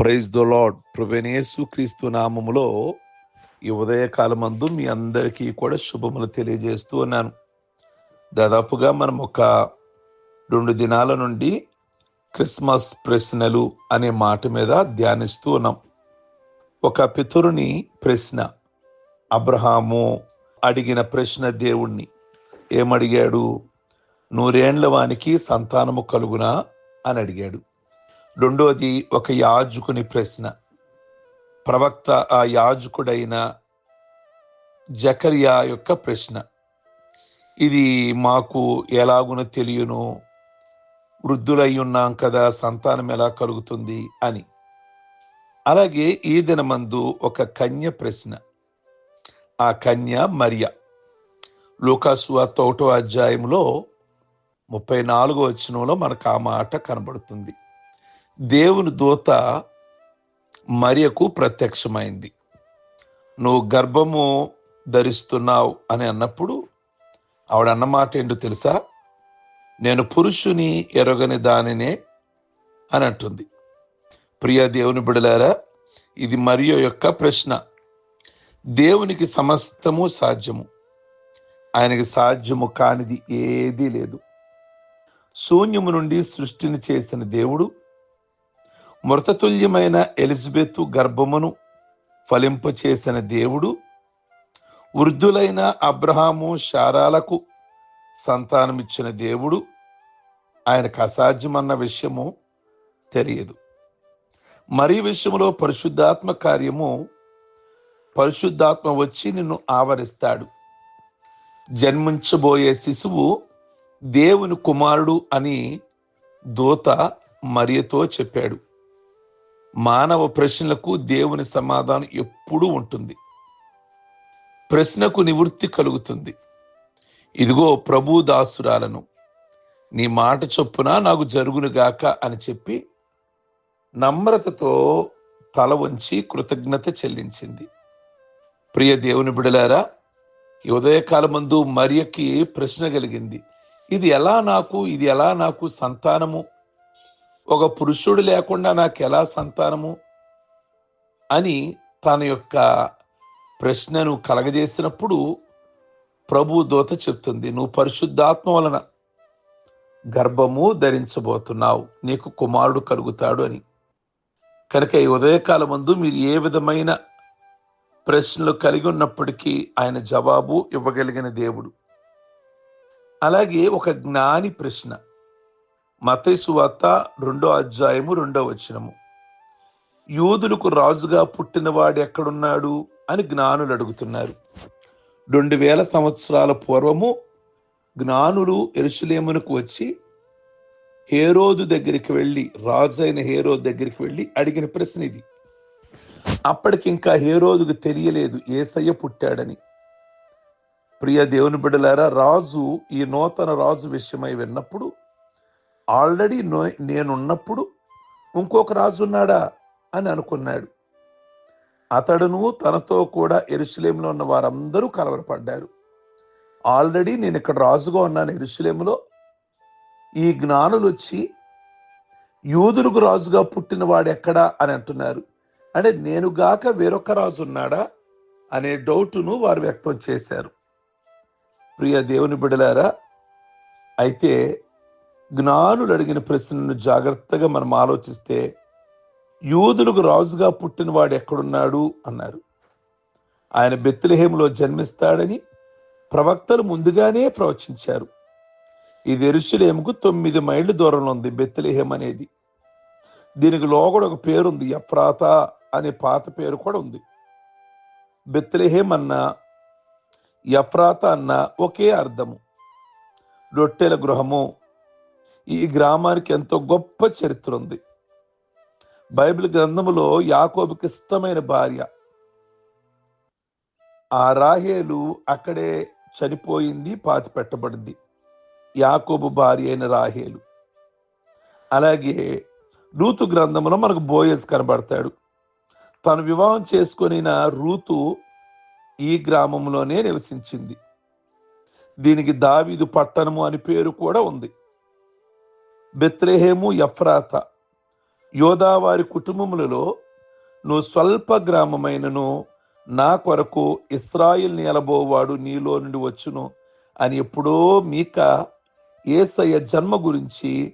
Praise the lord ప్రవేణేసు క్రీస్తు నామములో ఈ ఉదయకాలమందు మీ అందరికీ కూడా శుభములు తెలియజేస్తూ ఉన్నాను. దాదాపుగా మనం ఒక రెండు దినాల నుండి క్రిస్మస్ ప్రశ్నలు అనే మాట మీద ధ్యానిస్తూ ఉన్నాం. ఒక పితురుని ప్రశ్న అబ్రహాము అడిగిన ప్రశ్న దేవుణ్ణి ఏమడిగాడు? నూరేండ్ల వానికి సంతానము కలుగునా? అని అడిగాడు. రెండోది ఒక యాజకుని ప్రశ్న. ప్రవక్త ఆ యాజకుడైన జకరియా యొక్క ప్రశ్న. ఇది మాకు ఎలాగునో తెలియను? వృద్ధులై ఉన్నాం కదా సంతానం ఎలా కలుగుతుంది అని. అలాగే ఈ దినమందు ఒక కన్య ప్రశ్న. ఆ కన్య మరియ. లూకాసు ఒకటో అధ్యాయంలో ముప్పై నాలుగో వచనంలో మనకు ఆ మాట కనబడుతుంది. దేవుని దూత మరియకు ప్రత్యక్షమైంది. నువ్వు గర్భము ధరిస్తున్నావు అని అన్నప్పుడు ఆవిడ అన్నమాట ఏంటో తెలుసా? నేను పురుషుని ఎరగని దానినే అని అంటుంది. ప్రియ దేవుని బిడలారా ఇది మరియు యొక్క ప్రశ్న. దేవునికి సమస్తము సాధ్యము. ఆయనకి సాధ్యము కానిది ఏదీ లేదు. శూన్యము నుండి సృష్టిని చేసిన దేవుడు మృతతుల్యమైన ఎలిజబెత్ గర్భమును ఫలింపచేసిన దేవుడు వృద్ధులైన అబ్రహాము శారాలకు సంతానమిచ్చిన దేవుడు. ఆయనకు అసాధ్యమన్న విషయము తెలియదు. మరి విషయంలో పరిశుద్ధాత్మ కార్యము పరిశుద్ధాత్మ వచ్చి నిన్ను ఆవరిస్తాడు. జన్మించబోయే శిశువు దేవుని కుమారుడు అని దూత మరియతో చెప్పాడు. మానవ ప్రశ్నలకు దేవుని సమాధానం ఎప్పుడూ ఉంటుంది. ప్రశ్నకు నివృత్తి కలుగుతుంది. ఇదిగో ప్రభు దాసురాలను నీ మాట చొప్పున నాకు జరుగునుగాక అని చెప్పి నమ్రతతో తల వంచి కృతజ్ఞత చెల్లించింది. ప్రియ దేవుని బిడలారా ఈ ఉదయకాలమందు మరియకి ప్రశ్న కలిగింది. ఇది ఎలా నాకు ఇది ఎలా నాకు సంతానము? ఒక పురుషుడు లేకుండా నాకు ఎలా సంతానము? అని తన యొక్క ప్రశ్నను కలగజేసినప్పుడు ప్రభు దూత చెప్తుంది నువ్వు పరిశుద్ధాత్మ వలన గర్భము ధరించబోతున్నావు నీకు కుమారుడు కలుగుతాడు అని. కనుక ఈ ఉదయకాలం ముందు మీరు ఏ విధమైన ప్రశ్నలు కలిగి ఉన్నప్పటికీ ఆయన జవాబు ఇవ్వగలిగిన దేవుడు. అలాగే ఒక జ్ఞాని ప్రశ్న. మతైసు వార్త రెండో అధ్యాయము రెండో వచనము. యూదులకు రాజుగా పుట్టినవాడు ఎక్కడున్నాడు అని జ్ఞానులు అడుగుతున్నారు. రెండు వేల సంవత్సరాల పూర్వము జ్ఞానులు ఎరుసలేమునకు వచ్చి హేరోదు దగ్గరికి వెళ్ళి రాజు అయిన హేరోదు దగ్గరికి వెళ్ళి అడిగిన ప్రశ్న ఇది. అప్పటికి ఇంకా హేరోదుకు తెలియలేదు ఏసయ్య పుట్టాడని. ప్రియ దేవుని బిడ్డలారా రాజు ఈ నూతన రాజు విషయమై విన్నప్పుడు ఆల్రెడీ నేనున్నప్పుడు ఇంకొక రాజు ఉన్నాడా అని అనుకున్నాడు. అతడును తనతో కూడా ఎరుసలేంలో ఉన్న వారందరూ కలవరపడ్డారు. ఆల్రెడీ నేను ఇక్కడ రాజుగా ఉన్నాను ఎరుసలేములో ఈ జ్ఞానులు వచ్చి యూదులకు రాజుగా పుట్టిన వాడు ఎక్కడా అని అంటున్నారు. అంటే నేనుగాక వేరొక రాజు ఉన్నాడా అనే డౌటును వారు వ్యక్తం చేశారు. ప్రియ దేవుని బిడలారా అయితే జ్ఞానులు అడిగిన ప్రశ్నను జాగ్రత్తగా మనం ఆలోచిస్తే యూదులకు రాజుగా పుట్టినవాడు ఎక్కడున్నాడు అన్నారు. ఆయన బెత్తిలహేములో జన్మిస్తాడని ప్రవక్తలు ముందుగానే ప్రవచించారు. ఇది ఎరుషులేముకు తొమ్మిది మైళ్ళ దూరంలో ఉంది బెత్తిలహేం అనేది. దీనికి లోగడ ఒక పేరుంది ఎఫ్రాత అనే పాత పేరు కూడా ఉంది. బెత్తిలహేం అన్న ఎఫ్రాత అన్న ఒకే అర్థము. రొట్టెల గృహము ఈ గ్రామానికి ఎంతో గొప్ప చరిత్ర ఉంది. బైబిల్ గ్రంథములో యాకోబుకి ఇష్టమైన భార్య. ఆ రాహేలు అక్కడే చనిపోయింది పాతి పెట్టబడింది. యాకోబు భార్య అయిన రాహేలు. అలాగే రూతు గ్రంథంలో మనకు బోయస్ కనబడతాడు. తను వివాహం చేసుకొనిన రూతు ఈ గ్రామంలోనే నివసించింది. దీనికి దావీదు పట్టణము అని పేరు కూడా ఉంది. బెత్రేహేము ఎఫ్రాత. యోధావారి కుటుంబములలో నువ్వు స్వల్ప గ్రామమైనను నా కొరకు ఇస్రాయిల్ నిలబోవాడు నీలో నుండి వచ్చును అని ఎప్పుడో మీక ఏసయ్య జన్మ గురించి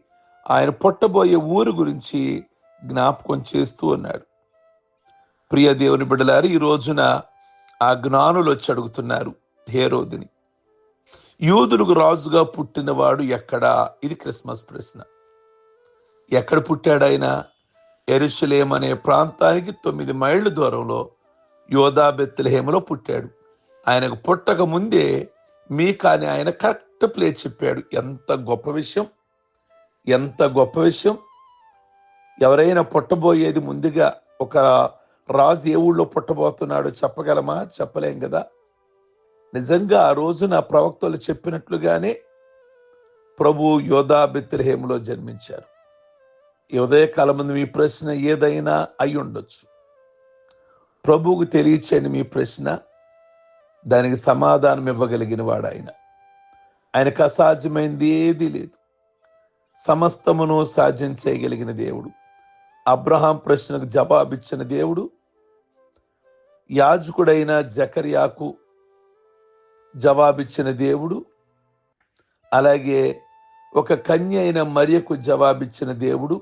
ఆయన పొట్టబోయే ఊరు గురించి జ్ఞాపకం చేస్తూ ఉన్నాడు. ప్రియ దేవుని బిడ్డలారు ఈ రోజున ఆ జ్ఞానులు వచ్చి అడుగుతున్నారు హేరోదిని. యూదులకు రాజుగా పుట్టినవాడు ఎక్కడా? ఇది క్రిస్మస్ ప్రశ్న. ఎక్కడ పుట్టాడైనా ఆయన ఎరుషలేం అనే ప్రాంతానికి తొమ్మిది మైళ్ళ దూరంలో యోధా బెత్తలహేమలో పుట్టాడు. ఆయనకు పుట్టక ముందే మీ కానీ ఆయన కరెక్ట్ ప్లే చెప్పాడు. ఎంత గొప్ప విషయం! ఎంత గొప్ప విషయం! ఎవరైనా పుట్టబోయేది ముందుగా ఒక రాజు ఏ ఊళ్ళో పుట్టబోతున్నాడో చెప్పగలమా? చెప్పలేం కదా! నిజంగా ఆ రోజున ప్రవక్తలు చెప్పినట్లుగానే ప్రభు యోధా బెత్రహేములో జన్మించారు. ఈ ఉదయకాలం ముందు మీ ప్రశ్న ఏదైనా అయి ఉండొచ్చు. ప్రభువుకు తెలియచేయండి మీ ప్రశ్న. దానికి సమాధానం ఇవ్వగలిగిన వాడు ఆయన ఆయనకు అసాధ్యమైంది ఏదీ లేదు. సమస్తమును సాధ్యం చేయగలిగిన దేవుడు. అబ్రహాం ప్రశ్నకు జవాబిచ్చిన దేవుడు. యాజకుడైన జకర్యాకు జవాబిచ్చిన దేవుడు అలాగే ఒక కన్య అయిన మరియకు జవాబిచ్చిన దేవుడు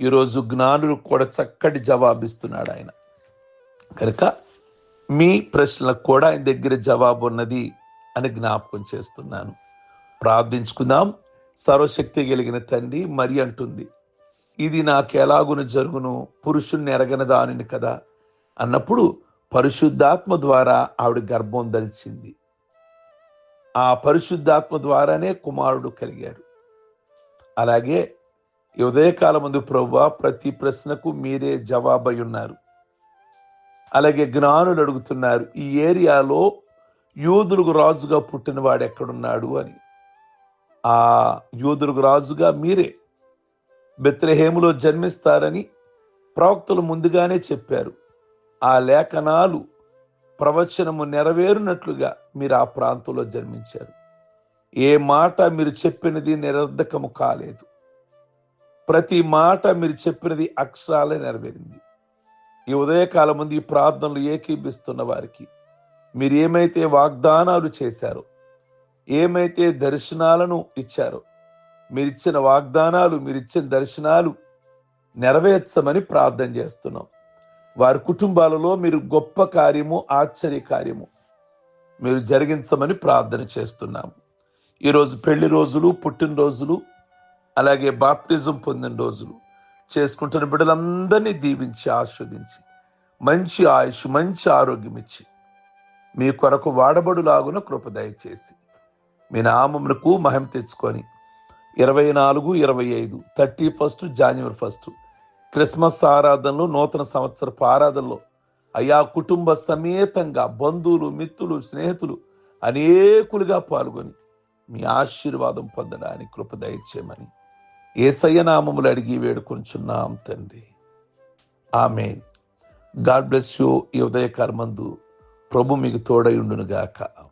ఈరోజు జ్ఞానులకు కూడా చక్కటి జవాబిస్తున్నాడు ఆయన. కనుక మీ ప్రశ్నలకు కూడా ఆయన దగ్గర జవాబు ఉన్నది అని జ్ఞాపకం చేస్తున్నాను. ప్రార్థించుకుందాం. సర్వశక్తి కలిగిన తండ్రి మరి అంటుంది ఇది నాకు ఎలాగున జరుగును? పురుషుణ్ణి ఎరగన దానిని కదా? అన్నప్పుడు పరిశుద్ధాత్మ ద్వారా ఆవిడ గర్భం దలిచింది. ఆ పరిశుద్ధాత్మ ద్వారానే కుమారుడు కలిగాడు. అలాగే ఈ ఉదయకాలం ముందు ప్రభు ప్రతి ప్రశ్నకు మీరే జవాబై ఉన్నారు. అలాగే జ్ఞానులు అడుగుతున్నారు ఈ ఏరియాలో యూదులకు రాజుగా పుట్టినవాడు ఎక్కడున్నాడు? అని. ఆ యూదులకు రాజుగా మీరే బెత్రహేములో జన్మిస్తారని ప్రవక్తలు ముందుగానే చెప్పారు. ఆ లేఖనాలు ప్రవచనము నెరవేరునట్లుగా మీరు ఆ ప్రాంతంలో జన్మించారు. ఏ మాట మీరు చెప్పినది నిరర్ధకము కాలేదు. ప్రతి మాట మీరు చెప్పినది అక్షరాలే నెరవేరింది. ఈ ఉదయకాలం ముందు ఈ ప్రార్థనలు ఏకీభిస్తున్న వారికి మీరు ఏమైతే వాగ్దానాలు చేశారో ఏమైతే దర్శనాలను ఇచ్చారో మీరిచ్చిన వాగ్దానాలు మీరిచ్చిన దర్శనాలు నెరవేర్చమని ప్రార్థన చేస్తున్నాం. వారి కుటుంబాలలో మీరు గొప్ప కార్యము ఆశ్చర్య కార్యము మీరు జరిగించమని ప్రార్థన చేస్తున్నాము. ఈరోజు పెళ్ళి రోజులు పుట్టినరోజులు అలాగే బాప్టిజం పొందిన రోజులు చేసుకుంటున్న బిడ్డలందరినీ దీవించి ఆస్వాదించి మంచి ఆయుష్ మంచి ఆరోగ్యం ఇచ్చి మీ కొరకు వాడబడులాగున కృప దయచేసి మీ నామమునకు మహిమ తెచ్చుకొని ఇరవై నాలుగు ఇరవై ఐదు థర్టీ ఫస్ట్ జనవరి ఫస్ట్ క్రిస్మస్ ఆరాధనలు నూతన సంవత్సరపు ఆరాధనలో అయా కుటుంబ సమేతంగా బంధువులు మిత్రులు స్నేహితులు అనేకులుగా పాల్గొని మీ ఆశీర్వాదం పొందడానికి కృప దయచేయమని ఏసయ్య అడిగి వేడుకొంచున్నాం తండ్రి. ఆమె గాడ్ బ్లెస్ యూ. ఈ ఉదయకారమందు ప్రభు మీకు తోడై గాక